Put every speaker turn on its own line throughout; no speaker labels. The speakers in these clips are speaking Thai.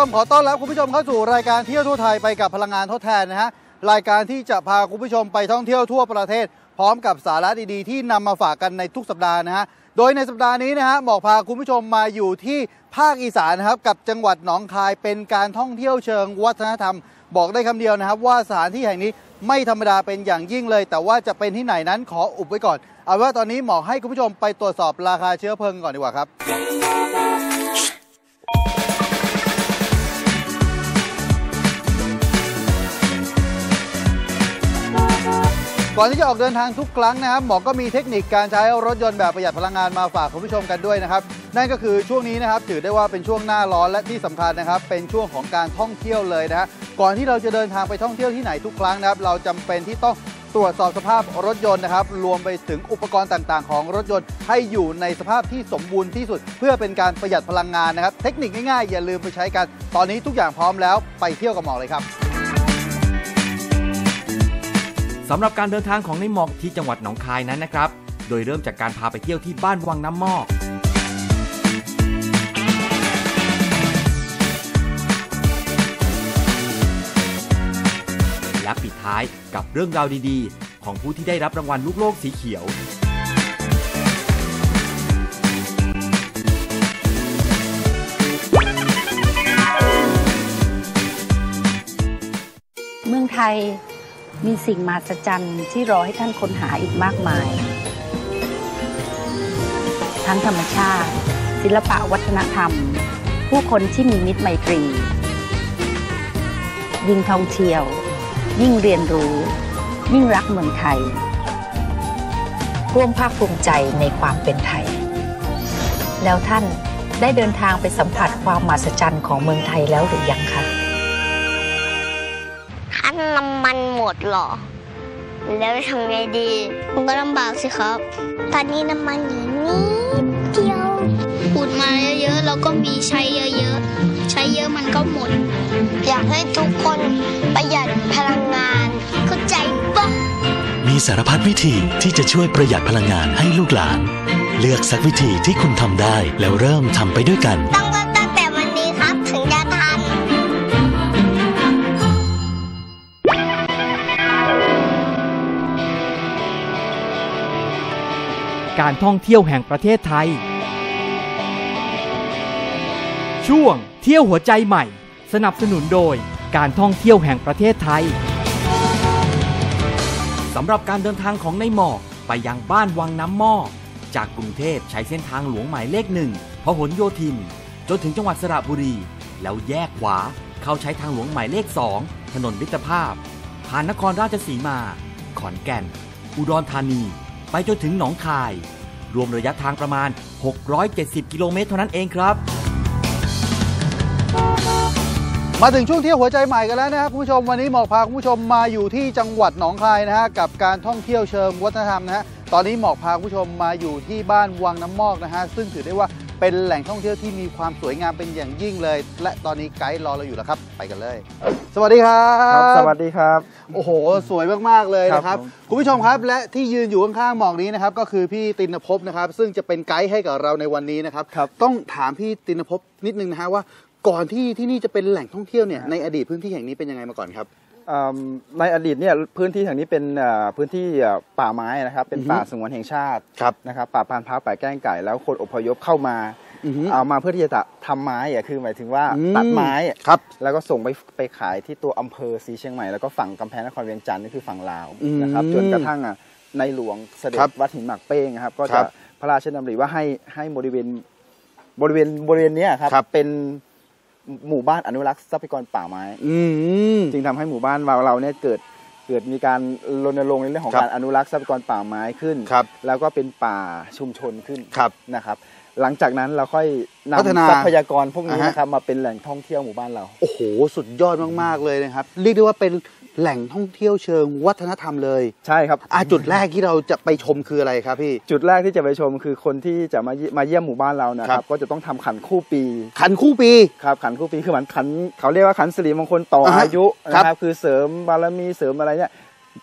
ผู้ชมขอต้อนรับคุณผู้ชมเข้าสู่รายการเที่ยวทั่วไทยไปกับพลังงานทดแทนนะฮะรายการที่จะพาคุณผู้ชมไปท่องเที่ยวทั่วประเทศ พร้อมกับสาระดีๆ ที่นำมาฝากกันในทุกสัปดาห์นะฮะโดยในสัปดาห์นี้นะฮะหมอกพาคุณผู้ชมมาอยู่ที่ภาคอีสานนะครับกับจังหวัดหนองคายเป็นการท่องเที่ยวเชิงวัฒนธรรม บอกได้คำเดียวนะครับ ว่าสถานที่แห่งนี้ไม่ธรรมดาเป็นอย่างยิ่งเลย แต่ว่าจะเป็นที่ไหนนั้นขออุบไว้ก่อน เอาว่าตอนนี้หมอกให้คุณผู้ชมไปตรวจสอบราคาเชื้อเพลิงก่อนดีกว่าครับ ก่อนที่จะออกเดินทางทุกครั้งนะครับ หมอก็มีเทคนิคการใช้รถยนต์แบบประหยัดพลังงานมาฝากคุณผู้ชมกันด้วยนะครับ นั่นก็คือช่วงนี้นะครับถือได้ว่าเป็นช่วงหน้าร้อนและที่สำคัญนะครับ เป็นช่วงของการท่องเที่ยวเลยนะฮะก่อนที่เราจะเดินทางไปท่องเที่ยวที่ไหนทุกครั้งนะครับ เราจำเป็นที่ต้องตรวจสอบสภาพรถยนต์นะครับ รวมไปถึงอุปกรณ์ต่างๆ ของรถยนต์ให้อยู่ในสภาพที่สมบูรณ์ที่สุด เพื่อเป็นการประหยัดพลังงานนะครับ เทคนิคง่ายๆอย่าลืมไปใช้กัน ตอนนี้ทุกอย่างพร้อมแล้วไปเที่ยวกับหมอเลยครับ
สำหรับการเดินทางของในหมอกที่จังหวัดหนองคายนั้นนะครับ โดยเริ่มจากการพาไปเที่ยวที่บ้านวังน้ำมอกและปิดท้ายกับเรื่องราวดีๆ ของผู้ที่ได้รับรางวัลลูกโลกสีเขียว
เมืองไทย มีสิ่งมหัศจรรย์ที่รอให้ท่านค้นหาอีกมากมาย ทั้งธรรมชาติ ศิลปะวัฒนธรรม ผู้คนที่มีมิตรไมตรี ยิ่งท่องเที่ยว ยิ่งเรียนรู้ ยิ่งรักเมืองไทย ร่วมภาคภูมิใจในความเป็นไทย แล้วท่านได้เดินทางไปสัมผัสความมหัศจรรย์ของเมืองไทยแล้วหรือยังคะ
น้ำมันหมดเหรอ แล้วจะทำไงดีมันก็ลำบากสิครับ ตอนนี้น้ำมันอยู่นิดเดียว
พูดมาเยอะๆแล้วก็มีใช้เยอะๆ ใช้เยอะมันก็หมด
อยากให้ทุกคนประหยัดพลังงานเข้าใจปะ
มีสารพัดวิธีที่จะช่วยประหยัดพลังงานให้ลูกหลาน เลือกสักวิธีที่คุณทำได้แล้วเริ่มทำไปด้วยกัน
ต้องเริ่มตั้งแต่วัน
การท่องเที่ยวแห่งประเทศไทย ช่วงเที่ยวหัวใจใหม่ สนับสนุนโดยการท่องเที่ยวแห่งประเทศไทยสำหรับการเดินทางของในหมอกไปยังบ้านวังน้ำหม้อจากกรุงเทพใช้เส้นทางหลวงหมายเลขหนึ่งพหลโยธิน จนถึงจังหวัดสระบุรี แล้วแยกขวาเข้าใช้ทางหลวงหมายเลข2ถนนมิตรภาพ ผ่านนครราชสีมา ขอนแก่น อุดรธานี ไปจนถึงหนองคาย รวมระยะทางประมาณ 670 กิโลเมตรเท่านั้นเองครับ
มาถึงช่วงเที่ยวหัวใจใหม่กันแล้วนะครับคุณผู้ชมวันนี้หมอกพาคุณผู้ชมมาอยู่ที่จังหวัดหนองคายนะฮะกับการท่องเที่ยวเชิงวัฒนธรรมนะฮะตอนนี้หมอกพาคุณผู้ชมมาอยู่ที่บ้านวังน้ำมอกนะฮะซึ่งถือได้ว่า เป็นแหล่งท่องเที่ยวที่มีความสวยงามเป็นอย่างยิ่งเลย และตอนนี้ไกด์รอเราอยู่แล้วครับ ไปกันเลย สวัสดีครับ
ครับ สวัสดีครับ
โอ้โห สวยมากๆเลยนะครับ
ครับผม
คุณผู้ชมครับ และที่ยืนอยู่ข้างๆหมอกนี้นะครับ ก็คือพี่ตินภพนะครับ ซึ่งจะเป็นไกด์ให้กับเราในวันนี้นะครับ
ครับ
ต้องถามพี่ตินภพนิดนึงนะฮะว่า ก่อนที่ที่นี่จะเป็นแหล่งท่องเที่ยวเนี่ย ในอดีตพื้นที่แห่งนี้เป็นยังไงมาก่อนครับ
อืม ในอดีตเนี่ยพื้นที่แห่งนี้เป็นเอ่อพื้นที่เอ่อป่าไม้นะครับ เป็น
อือฮึ
ป่าสงวนแห่งชาติ
ครับ
นะครับป่าพานพร้าวป่าแก้งไก่แล้วคนอพยพเข้ามา
อือฮึ
เอามาเพื่อที่จะทำไม้อะคือหมายถึงว่า
อืม
ตัดไม้อะ
ครับ
แล้วก็ส่งไปไปขายที่ตัวอำเภอศรีเชียงใหม่แล้วก็ฝั่งกำแพงนครเวียงจันทร์นี่คือฝั่งลาว
อืม
นะครับจนกระทั่งอะในหลวงเสด็จ
ครับ
วัดหินหมากเป้งนะครับ ก็
ครั
จะ
บ
พระราชดำริว่าให้ให้บริเวณบริเวณบริเวณเนี้ยครับ
ครับ
เป็น หมู่บ้านอนุรักษ์ทรัพยากรป่าไม้
อืม
จึงทำให้หมู่บ้านเราเราเนี่ยเกิดเกิดมีการรณรงค์ในเรื่องของ
ครับ
การอนุรักษ์ทรัพยากรป่าไม้ขึ้น
ครับ
แล้วก็เป็นป่าชุมชนขึ้น
ครับ
นะครับ หลังจากนั้นเราค่อย
พัฒนานำ
ทรัพยากรพวกนี้
อ่าฮะ
นะครับมาเป็นแหล่งท่องเที่ยวหมู่บ้านเรา
โอ้โห สุดยอดมากๆเลยนะครับ เรียกได้ว่าเป็นแหล่งท่องเที่ยวเชิงวัฒนธรรมเลย
ใช่ครับ
อะจุดแรกที่เราจะไปชมคืออะไรครับพี่
จุดแรกที่จะไปชมคือคนที่จะมาเยี่ยมาเยี่ยมหมู่บ้านเรานะค
ครั
รับบก็จะต้องทำขันคู่ปี
ขันคู่ปี
ครับขันคู่ปีคือเหมือนขันเขาเรียกว่าขันสิริมงคลต่อ
อ่าฮะ
อายุ
ครับ
นะครับคือเสริมบารมีเสริมอะไรเนี่ย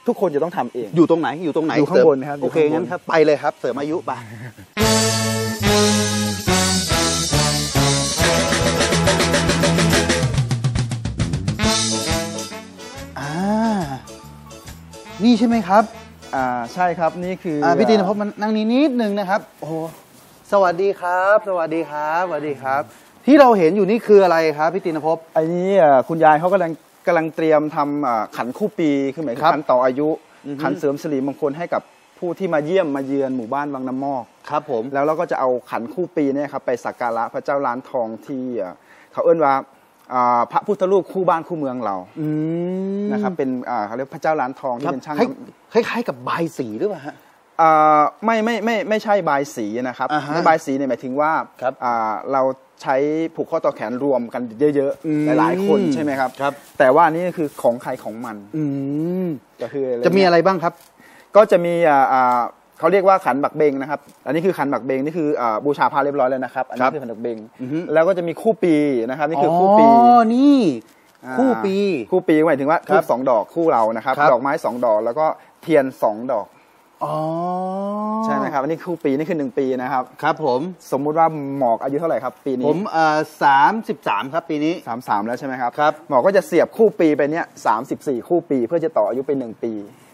ทุกคนจะต้องทำเอง
อยู่ตรงไหนอยู่ตรงไหน
อยู่ข้างบน
เสม
ครับอยู่
โอเค
ข้างบน
งั้นครับไปเลยครับเสริมอายุไป นี่ใช่ไหมครับ
อ่าใช่ครับนี่คือ
อ่า
อ่า
พี่ตีนพบมันนั่งนี้นิดนึงนะครับ โอ้โหสวัสดีครับ สวัสดีครับ สวัสดีครับ ที่เราเห็นอยู่นี่คืออะไรครับพี่ตีนพบ
อันนี้อ่าคุณยายเขากำลังกำลังเตรียมทำอ่าขันคู่ปีคือหมายถึ
ครั
ง
บ
ขันต่ออายุ
อือฮึ
ขันเสริมสิริมงคลให้กับผู้ที่มาเยี่ยมมาเยือนหมู่บ้านวังน้ำมอก
ครับผม
แล้วเราก็จะเอาขันคู่ปีเนี่ยครับไปสักการะพระเจ้าล้านทองที่อ่าเขาเอื้นว่าอ่า พระพุทธรูปคู่บ้านคู่เมืองเรา
อืม
นะครับเป็นอ่าเขาเรียกพระเจ้าล้านทอง
ค
ที่
รับ
เป็นช่าง
คล้ายคล้ายๆ กับบายสีหรือเปล่าฮะ
อ่าไม่ไม่ไม่ไม่ใช่บายสีนะครับ
อ่าฮะ
ในบายสีเนี่ยหมายถึงว่า
ครับ
อ่าเราใช้ผูกข้อต่อแขนรวมกันเยอะ
อืม
ๆหลายๆคนใช่ไหมครับ
ครับ
แต่ว่าอันนี้คือของใครของมัน
อืม
ก็คือ
จะมีอะไรบ้างครับ
ก็จะมีอ่าอ่า เขาเรียกว่าขันบักเบงนะครับ อันนี้คือขันบักเบงนี่คืออ่าบูชาพระเรียบร้อยแล้วนะครับ อัน
ครั
นี้
บ
คือขันบักเบง
อือฮึ
แล้วก็จะมีคู่ปีนะครับ นี่คือคู่ปี
อ๋อนี่
อ่า
คู่ปี
คู่ปีหมายถึงว่า
ครับ
ทูบสองดอกคู่เรานะครับ
ครับ
ดอกไม้สองดอกแล้วก็เทียนสองดอก
อ๋อ
ใช่ไหมครับอันนี้คู่ปีนี่คือหนึ่งปีนะครับ
ครับผม
สมมุติว่าหมอกอายุเท่าไหร่ครับ ปีนี้
ผมเอ่อสามสิบสามครับปีนี้
สามสามแล้วใช่ไหมครับ
ครับ
หมอก็จะเสียบคู่ปีไปเนี้ยสามสิบสี่คู่ปีเพื่อจะต่ออายุไปหนึ่งปี
อ๋อ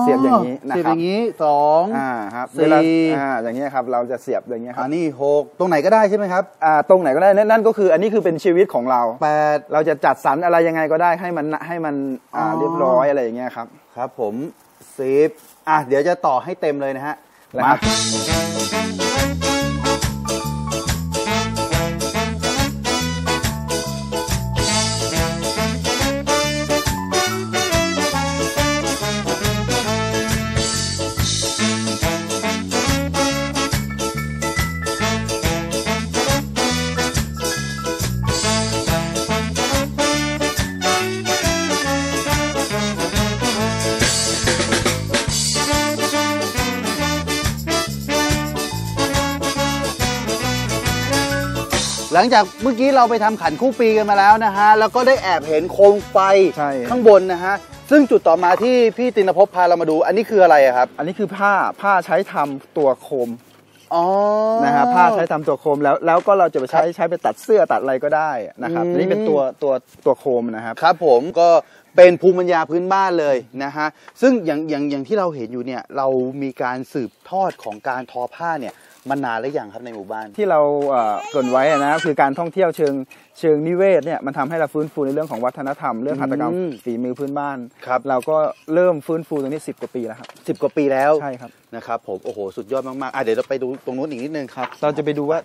เสียบอย่างนี้นะครับ
เสียบอย่างนี้สอง
อ่าครับ
สี่
เวลาอ่าอย่างเงี้ยครับเราจะเสียบอย่างเงี้ยค
อั
รับ
นนี้หกตรงไหนก็ได้ใช่ไหมครับ
อ่าตรงไหนก็ได้นั่นนั่นก็คืออันนี้คือเป็นชีวิตของเรา
แปด
เราจะจัดสรรอะไรยังไงก็ได้ให้มันให้มันอ่า
อ๋อ
เรียบร้อยอะไรอย่างเงี้ยครับ
ครับผมสิบอะเดี๋ยวจะต่อให้เต็มเลยนะฮะ
นะค
มา
รับ
หลังจากเมื่อกี้เราไปทำขันคู่ปีกันมาแล้วนะฮะ แล้วก็ได้แอบเห็นโคมไฟ
ใช่
ข้างบนนะฮะ ซึ่งจุดต่อมาที่พี่ตินภพพาเรามาดู อันนี้คืออะไรอะครับ
อันนี้คือผ้าผ้าใช้ทำตัวโคม
อ๋อ
นะฮะผ้าใช้ทำตัวโคมแล้วแล้วก็เราจะไปใช้ใช้ไปตัดเสื้อตัดอะไรก็ได้นะครับ
อืม
อันนี้เป็นตัวตัวตัวโคมนะครับ
ครับ ผมก็เป็นภูมิปัญญาพื้นบ้านเลยนะฮะซึ่งอย่างอย่างอย่างที่เราเห็นอยู่เนี่ยเรามีการสืบทอดของการทอผ้าเนี่ย มานานแล้วยังครับในหมู่บ้าน
ที่เราเอ่อเกรินไว้อะนะคือการท่องเที่ยวเชิงเชิงนิเวศเนี่ยมันทำให้เราฟื้นฟูในเรื่องของวัฒนธรรมเรื่องหัตถกรรม
อืม
ฝีมือพื้นบ้าน
ครับ
เราก็เริ่มฟื้นฟูตรงนี้ 10 กว่าปีแล้วครับ
สิบกว่าปีแล้ว
ใช่ครับ
นะครับผมโอ้โหสุดยอดมากๆอะเดี๋ยวเราไปดูตรงนู้นอีกนิดนึงครับ
เราจะไปดูว่า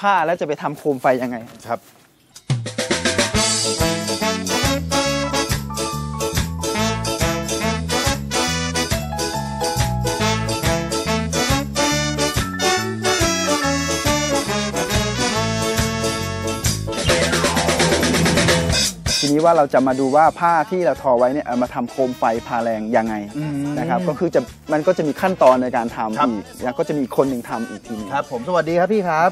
ผ้าแล้วจะไปทำโคมไฟยังไง
ครับ
นี้ว่าเราจะมาดูว่าผ้าที่เราทอไว้เนี่ยเอามาทำโคมไฟพาแรงยังไง
อืม
นะครับก็คือจะมันก็จะมีขั้นตอนในการทำ
ครับ
อีกแล้วก็จะมีอีกคนหนึ่งทำอีกทีหนึง
ครับผมสวัสดีครับพี่ครับ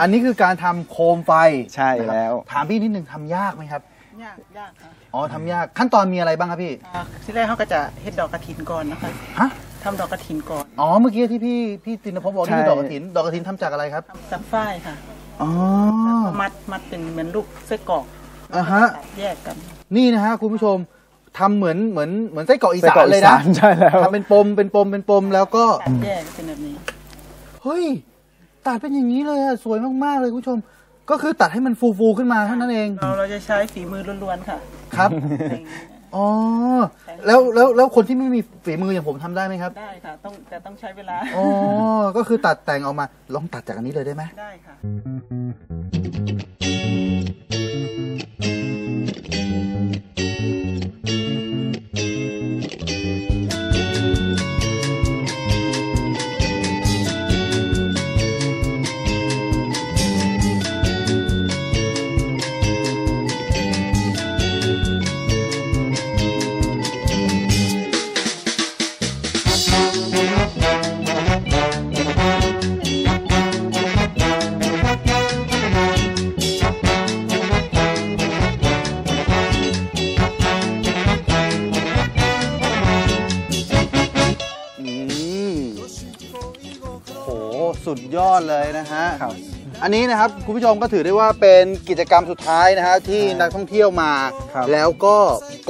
อันนี้คือการทำโคมไฟ
ใช่แล้ว
ถามพี่นิดนึงทำยากไหมครับ
ยากยากค่ะ
อ๋อทำยากขั้นตอนมีอะไรบ้างครับพี่
อ่าที่แรกเขาก็จะเฮ็ดดอกกระถินก่อนนะคะ
ฮะ
ทำดอกกระถินก่อน
อ๋อเมื่อกี้ที่พี่พี่ตินภพบอกนี่คือ
ใช่
ดอกกระถิน ดอกกระถินทำจากอะไรครับ
ทำจากฝ้ายค่ะ
อ๋อ
มัดมัดเป็นเหมือนลูกไส้กรอก
อ่าฮะ
ตัดแยกกัน
นี่นะฮะคุณผู้ชมทำเหมือนเหมือนเหมือนไส้กรอกอี
ไส้
สาก
รอนก
เลย
อี
นะ
สานใช่แล้ว
ทำเป็นปมเป็นปมเป็นปมแล้วก็
ตัดแยกเป็นแบบนี้
เฮ้ย ตัดเป็นอย่างนี้เลยอะสวยมาก ๆ เลยคุณผู้ชม ก็คือตัดให้มันฟูๆขึ้นมาเท่านั้นเอง
เราเราจะใช้ฝีมือล้วนๆค่ะ
ครับ
แต่ง
อ๋อ แล้วแล้วแล้วคนที่ไม่มีฝีมืออย่างผมทำได้ไหมครับ
ได้ค่ะ ต้องแต่ต้องใช้เวลา
อ๋อ ก็คือตัดแต่งออกมา ลองตัดจากอันนี้เลยได้ไหม
ได้ค่ะ
สุดยอดเลยนะฮะ
ครับ
อันนี้นะครับคุณผู้ชมก็ถือได้ว่าเป็นกิจกรรมสุดท้ายนะฮะที่นักท่องเที่ยวมา
ครับ
แล้วก็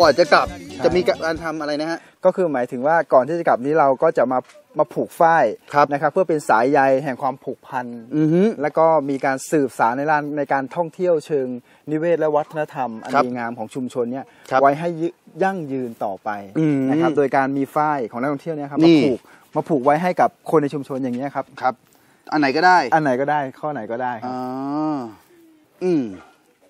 ก่อนจะกลับ
ใช่
จะมีการทำอะไรนะฮะ
ก็คือหมายถึงว่าก่อนที่จะกลับนี้เราก็จะมามาผูกฝ้าย
ครับ
นะครับ เพื่อเป็นสายใยแห่งความผูกพัน
อือฮึ
แล้วก็มีการสืบสารในด้านในการท่องเที่ยวเชิงนิเวศและวัฒนธรรม อัน
ครับ
ดีงามของชุมชนเนี่ย
ครับ
ไว้ให้ยึยั่งยืนต่อไป
อืม
นะครับโดยการมีฝ้ายของนักท่องเที่ยวเนี่ยครับ
นี่
มาผูกมาผูกไว้ให้กับคนในชุมชนอย่างนี้ยครับ
ครับ อันไหนก็ได้
อันไหนก็ได้ข้อไหนก็ได้ครับ
อ่าอืม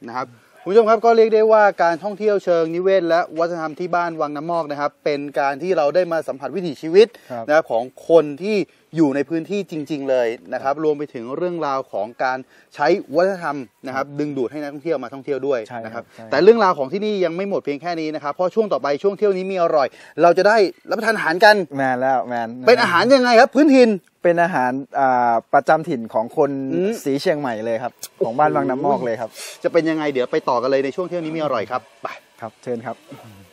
นะครับคุณผู้ชมครับก็เรียกได้ว่าการท่องเที่ยวเชิงนิเวศ และวัฒนธรรมที่บ้านวังน้ำมอกนะครับ เป็นการที่เราได้มาสัมผัสวิถีชีวิต
ครับ
นะครับของคนที่ อยู่ในพื้นที่จริง ๆ เลยนะครับ รวมไปถึงเรื่องราวของการใช้วัฒนธรรมนะครับ ดึงดูดให้นักท่องเที่ยวมาท่องเที่ยวด้วย
ใช่ครับ
นะครับ
ใช่
แต่เรื่องราวของที่นี่ยังไม่หมดเพียงแค่นี้นะครับ เพราะช่วงต่อไปช่วงเที่ยวนี้มีอร่อย เราจะได้รับประทานอาหารกัน
แมนแล้วแมน
เป็นอาหารยังไงครับพื้นถิ่น
เป็นอาหารอ่าประจำถิ่นของคน
อืม
สีเชียงใหม่เลยครับ ของบ้านวังน้ำมอกเลยครับ
จะเป็นยังไงเดี๋ยวไปต่อกันเลยในช่วงเที่ยวนี้มีอร่อยครับไป
ครับเชิญครับ
ค